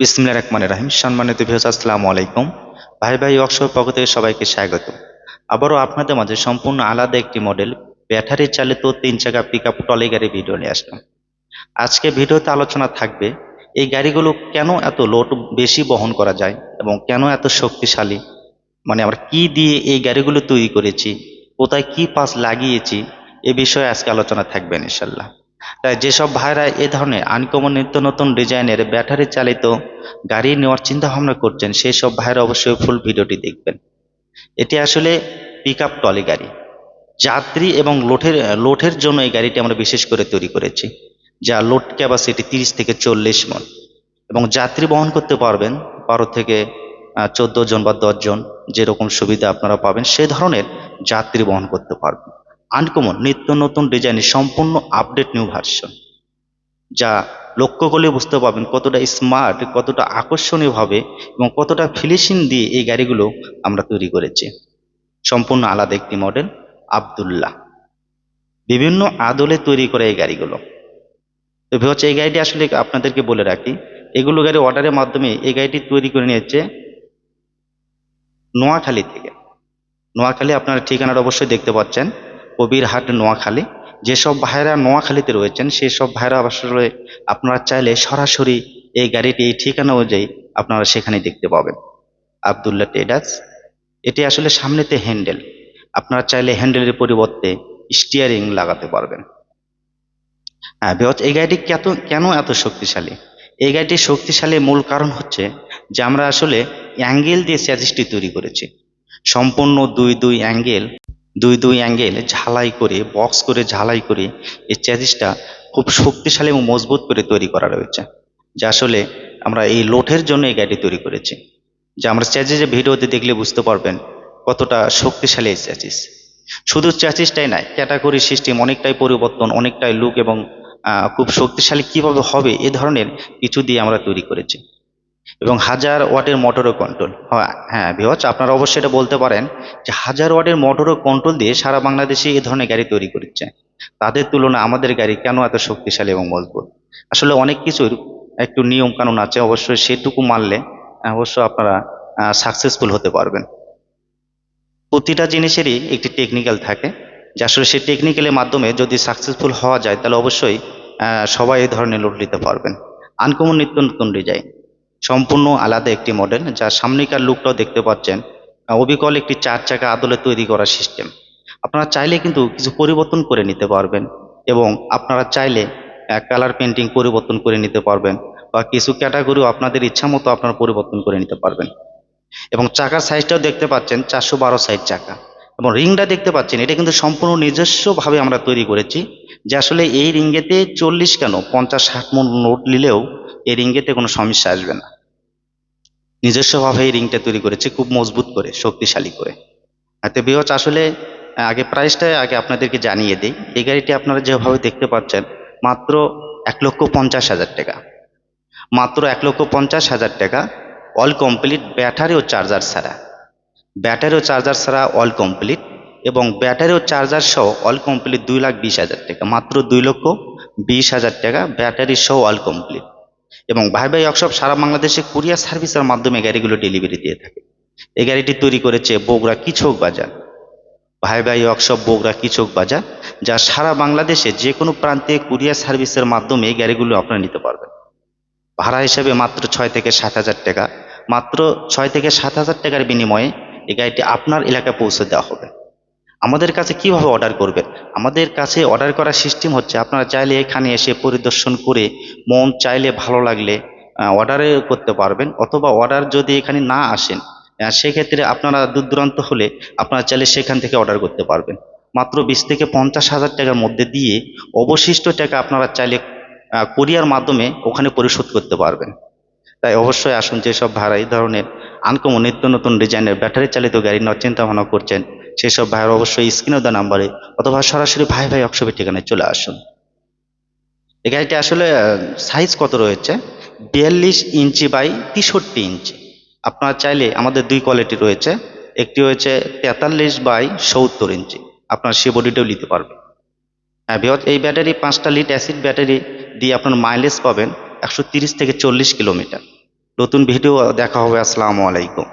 বিসমিল্লাহ রহমান রাহিম। সম্মানিত ভিউস আসসালামু আলাইকুম। ভাই ভাই ওয়ার্কশপ পক্ষ থেকে সবাইকে স্বাগত আবারও আপনাদের মাঝে সম্পূর্ণ আলাদা একটি মডেল ব্যাটারি চালিত তিন চাকা পিক আপ টলি গাড়ি ভিডিও নিয়ে আসলাম। আজকে ভিডিওতে আলোচনা থাকবে, এই গাড়িগুলো কেন এত লোড বেশি বহন করা যায় এবং কেন এত শক্তিশালী? মানে আমরা কি দিয়ে এই গাড়িগুলো তৈরি করেছি? কোথায় কি পাস লাগিয়েছি? এ বিষয়ে আজকে আলোচনা থাকবে ইনশাল্লাহ তাই যেসব ভাইরা এ ধরনের আনকমন নিত্য নতুন ডিজাইনের ব্যাটারি চালিত গাড়ি নেওয়ার চিন্তা ভাবনা করছেন সেই সব ভাইরা অবশ্যই ফুল ভিডিওটি দেখবেন। এটি আসলে পিক আপ টলি গাড়ি। যাত্রী এবং লোঠের লোঠের জন্য এই গাড়িটি আমরা বিশেষ করে তৈরি করেছি, যা লোড ক্যাপাসিটি তিরিশ থেকে চল্লিশ মন। এবং যাত্রী বহন করতে পারবেন বারো থেকে চোদ্দ জন বা দশ জন, যেরকম সুবিধা আপনারা পাবেন, সে ধরনের যাত্রী বহন করতে পারবেন। আনকমন নিত্য নতুন ডিজাইনের সম্পূর্ণ আপডেট নিউ ভার্সন যা লক্ষ্য করলে বুঝতে পারবেন কতটা স্মার্ট কতটা আকর্ষণীয়ভাবে এবং কতটা ফিনিশিং দিয়ে এই গাড়িগুলো আমরা তৈরি করেছি। সম্পূর্ণ আলাদা একটি মডেল আবদুল্লাহ। বিভিন্ন আদলে তৈরি করে এই গাড়িগুলো। তো হচ্ছে এই গাড়িটি আসলে আপনাদেরকে বলে রাখি, এগুলো গাড়ি অর্ডারের মাধ্যমে এই গাড়িটি তৈরি করে নিয়েছে নোয়াখালী থেকে। নোয়াখালী আপনার ঠিকানাটা অবশ্যই দেখতে পাচ্ছেন। কবিরহাট নোয়াখালী। যেসব ভাইরা নোয়াখালীতে রয়েছেন সেই সব ভাইরা আসলে আপনারা চাইলে সরাসরি এই গাড়িটি, এই ঠিকানা অনুযায়ী আপনারা সেখানে দেখতে পাবেন। আবদুল্লাহ টেডাস এটি আসলে সামনেতে হ্যান্ডেল। আপনারা চাইলে হ্যান্ডেলের পরিবর্তে স্টিয়ারিং লাগাতে পারবেন। হ্যাঁ বিহজ এই গাড়িটি কত, কেন এত শক্তিশালী? এই গাড়িটি শক্তিশালী মূল কারণ হচ্ছে যে আমরা আসলে অ্যাঙ্গেল দিয়ে স্যাজিসটি তৈরি করেছি। সম্পূর্ণ দুই দুই অ্যাঙ্গেল দুই দুই অ্যাঙ্গেল ঝালাই করে বক্স করে ঝালাই করে এই চ্যাজিসটা খুব শক্তিশালী এবং মজবুত করে তৈরি করা রয়েছে। যা আসলে আমরা এই লোঠের জন্য এই গাড়িটি তৈরি করেছি। যা আমরা চ্যাজিসের ভিডিওতে দেখলে বুঝতে পারবেন কতটা শক্তিশালী এই চ্যাচিস শুধু চ্যাচিসটাই নাই ক্যাটাগরি সিস্টেম অনেকটাই পরিবর্তন, অনেকটাই লুক এবং খুব শক্তিশালী কীভাবে হবে এ ধরনের কিছু দিয়ে আমরা তৈরি করেছি। এবং হাজার ওয়াটের মোটরও কন্ট্রোল হ্যাঁ বিহজ আপনারা অবশ্যই এটা বলতে পারেন যে হাজার ওয়াটের মোটরও কন্ট্রোল দিয়ে সারা বাংলাদেশে এই ধরনের গাড়ি তৈরি করছে। তাদের তুলনায় আমাদের গাড়ি কেন এত শক্তিশালী এবং মজবুত? আসলে অনেক কিছুর একটু নিয়ম কানুন আছে, অবশ্যই সেটুকু মানলে অবশ্য আপনারা সাকসেসফুল হতে পারবেন। প্রতিটা জিনিসেরই একটি টেকনিক্যাল থাকে, যে আসলে সেই টেকনিক্যালের মাধ্যমে যদি সাকসেসফুল হওয়া যায়, তাহলে অবশ্যই সবাই এই ধরনের লোড নিতে পারবেন। আনকমন নিত্য নতুন ডিজাইন সম্পূর্ণ আলাদা একটি মডেল যা সামনেকার লুকটাও দেখতে পাচ্ছেন। অবিকল একটি চার চাকা আদলে তৈরি করা সিস্টেম আপনারা চাইলে কিন্তু কিছু পরিবর্তন করে নিতে পারবেন এবং আপনারা চাইলে কালার পেন্টিং পরিবর্তন করে নিতে পারবেন বা কিছু ক্যাটাগরিও আপনাদের ইচ্ছা মতো আপনারা পরিবর্তন করে নিতে পারবেন। এবং চাকার সাইজটাও দেখতে পাচ্ছেন, চারশো বারো সাইজ চাকা। এবং রিংটা দেখতে পাচ্ছেন, এটা কিন্তু সম্পূর্ণ নিজস্বভাবে আমরা তৈরি করেছি, যে আসলে এই রিঙ্গেতে চল্লিশ কেন? পঞ্চাশ ষাট মন নোট নিলেও এই রিঙ্গেতে কোনো সমস্যা আসবে না। নিজস্বভাবে এই রিংটা তৈরি করেছে, খুব মজবুত করে, শক্তিশালী করে। এতে বিহচ আসলে, আগে প্রাইসটা আগে আপনাদেরকে জানিয়ে দিই। এই গাড়িটি আপনারা যেভাবে দেখতে পাচ্ছেন, মাত্র এক লক্ষ পঞ্চাশ হাজার টাকা। মাত্র এক লক্ষ পঞ্চাশ হাজার টাকা অল কমপ্লিট ব্যাটারি ও চার্জার ছাড়া। ব্যাটারি ও চার্জার ছাড়া অল কমপ্লিট এবং ব্যাটারি ও চার্জার সহ অল কমপ্লিট দুই লাখ বিশ হাজার টাকা। মাত্র দুই লক্ষ বিশ হাজার টাকা ব্যাটারি সহ অল কমপ্লিট এবং ভাই ভাই ওয়ার্কশপ সারা বাংলাদেশে কুরিয়ার সার্ভিসের মাধ্যমে গাড়িগুলো ডেলিভারি দিয়ে থাকে। এই গাড়িটি তৈরি করেছে বগুড়া কিচক বাজার। ভাই ভাই ওয়ার্কশপ বগুড়া কিচক বাজার, যা সারা বাংলাদেশে যে কোনো প্রান্তে কুরিয়ার সার্ভিসের মাধ্যমে এই গাড়িগুলো আপনারা নিতে পারবেন। ভাড়া হিসাবে মাত্র ছয় থেকে সাত হাজার টাকা, মাত্র ছয় থেকে সাত হাজার টাকার বিনিময়ে এই গাড়িটি আপনার এলাকায় পৌঁছে দেওয়া হবে। আমাদের কাছে কীভাবে অর্ডার করবেন? আমাদের কাছে অর্ডার করার সিস্টেম হচ্ছে আপনারা চাইলে এখানে এসে পরিদর্শন করে মন চাইলে ভালো লাগলে অর্ডারে করতে পারবেন অথবা অর্ডার যদি এখানে না আসেন সেক্ষেত্রে আপনারা দূর দূরান্ত হলে আপনারা চাইলে সেখান থেকে অর্ডার করতে পারবেন। মাত্র বিশ থেকে পঞ্চাশ হাজার টাকার মধ্যে দিয়ে অবশিষ্ট টাকা আপনারা চাইলে কোরিয়ার মাধ্যমে ওখানে পরিশোধ করতে পারবেন। তাই অবশ্যই আসুন যেসব ভাড়া এই ধরনের আনকমন নিত্য নতুন ডিজাইনের ব্যাটারি চালিত গাড়ি নেওয়ার চিন্তা ভাবনা করছেন সেসব ভাইয়ের অবশ্যই স্ক্রিনে দেওয়া নাম্বারে অথবা সরাসরি ভাই ভাই অক্ষবের ঠিকানায় চলে আসুন। এই গাড়িটি আসলে সাইজ কত রয়েছে? বিয়াল্লিশ ইঞ্চি বাই তেষট্টি ইঞ্চি। আপনারা চাইলে আমাদের দুই কোয়ালিটি রয়েছে। একটি হয়েছে তেতাল্লিশ বাই সত্তর ইঞ্চি। আপনার সে বডিটাও নিতে পারবে হ্যাঁ বৃহৎ এই ব্যাটারি পাঁচটা লিট অ্যাসিড ব্যাটারি দিয়ে আপনার মাইলেজ পাবেন একশো থেকে চল্লিশ কিলোমিটার। নতুন ভিডিও দেখা হবে, আসসালামু আলাইকুম।